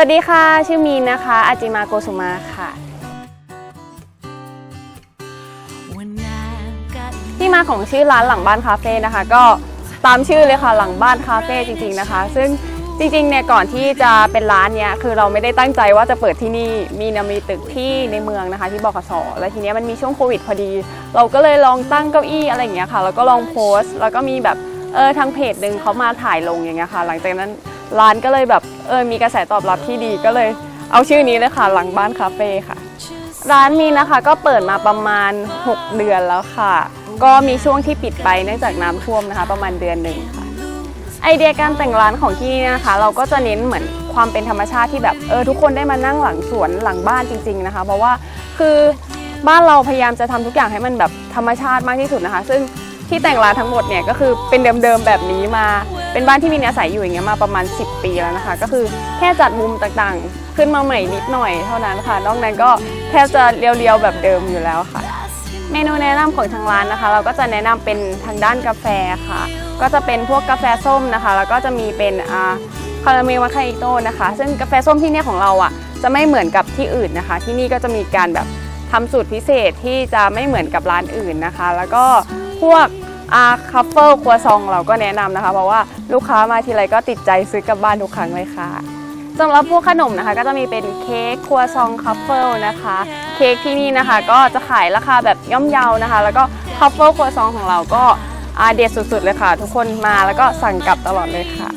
วัสดีค่ะ ชื่อมีนนะคะ อาจิมาโกสุมาค่ะ ที่มาของชื่อร้านหลังบ้านคาเฟ่นะคะ ก็ตามชื่อเลยค่ะหลังบ้านคาเฟ่จริงๆนะคะ ซึ่งจริงๆเนี่ยก่อนที่จะเป็นร้านเนี้ยคือเราไม่ได้ตั้งใจว่าจะเปิดที่นี่มีนามีตึกที่ในเมืองนะคะที่บกสแล้วทีเนี้ยมันมีช่วงโควิดพอดี เราก็เลยลองตั้งเก้าอี้อะไรอย่างเงี้ยค่ะแล้วก็ลองโพสต์แล้วก็มีแบบเออทางเพจหนึ่งเขามาถ่ายลงอย่างเงี้ยค่ะ หลังจากนั้น ร้านก็เลยแบบเออมีกระแสตอบรับที่ดีก็เลย เอาชื่อนี้เลยค่ะหลังบ้านคาเฟ่ค่ะ ร้านมีนะคะก็เปิดมาประมาณ 6 เดือนแล้วค่ะ ก็มีช่วงที่ปิดไปเนื่องจากน้ำท่วมนะคะ ประมาณเดือนหนึ่งค่ะ ไอเดียการแต่งร้านของที่นี่นะคะ เราก็จะเน้นเหมือนความเป็นธรรมชาติที่แบบเออทุกคนได้มานั่งหลังสวนหลังบ้านจริง ๆนะคะ เพราะว่าคือบ้านเราพยายามจะทำทุกอย่างให้มันแบบธรรมชาติมากที่สุดนะคะ ซึ่งที่แต่งร้านทั้งหมดเนี่ยก็คือเป็นเดิมๆแบบนี้มา เป็นบ้านที่มีอาศัยอยู่อย่างเงี้ยมาประมาณ 10 ปีแล้วนะคะ ก็คือแค่จัดมุมต่างๆ ขึ้นมาใหม่นิดหน่อยเท่านั้นค่ะ นอกนั้นก็แทบจะเรียวๆแบบเดิมอยู่แล้วค่ะ เมนูแนะนำของทางร้านนะคะ เราก็จะแนะนำเป็นทางด้านกาแฟค่ะ ก็จะเป็นพวกกาแฟส้มนะคะ แล้วก็จะมีเป็นอ่าคาราเมลมาคาอิโต้นะคะ ซึ่งกาแฟส้มที่เนี่ยของเราอะจะไม่เหมือนกับที่อื่นนะคะ ที่นี่ก็จะมีการแบบทำสูตรพิเศษที่จะไม่เหมือนกับร้านอื่นนะคะ แล้วก็พวก อาคัฟเฟิลครัวซองเราก็แนะนำนะคะ เพราะว่าลูกค้ามาทีไรก็ติดใจซื้อกลับบ้านทุกครั้งเลยค่ะสำหรับพวกขนมนะคะ ก็จะมีเป็นเค้กครัวซองคัฟเฟิลนะคะ เค้กที่นี่นะคะ ก็จะขายราคาแบบย่อมเยานะคะ แล้วก็คัฟเฟิลครัวซองของเราก็อาเด็ดสุดๆเลยค่ะ ทุกคนมาแล้วก็สั่งกลับตลอดเลยค่ะ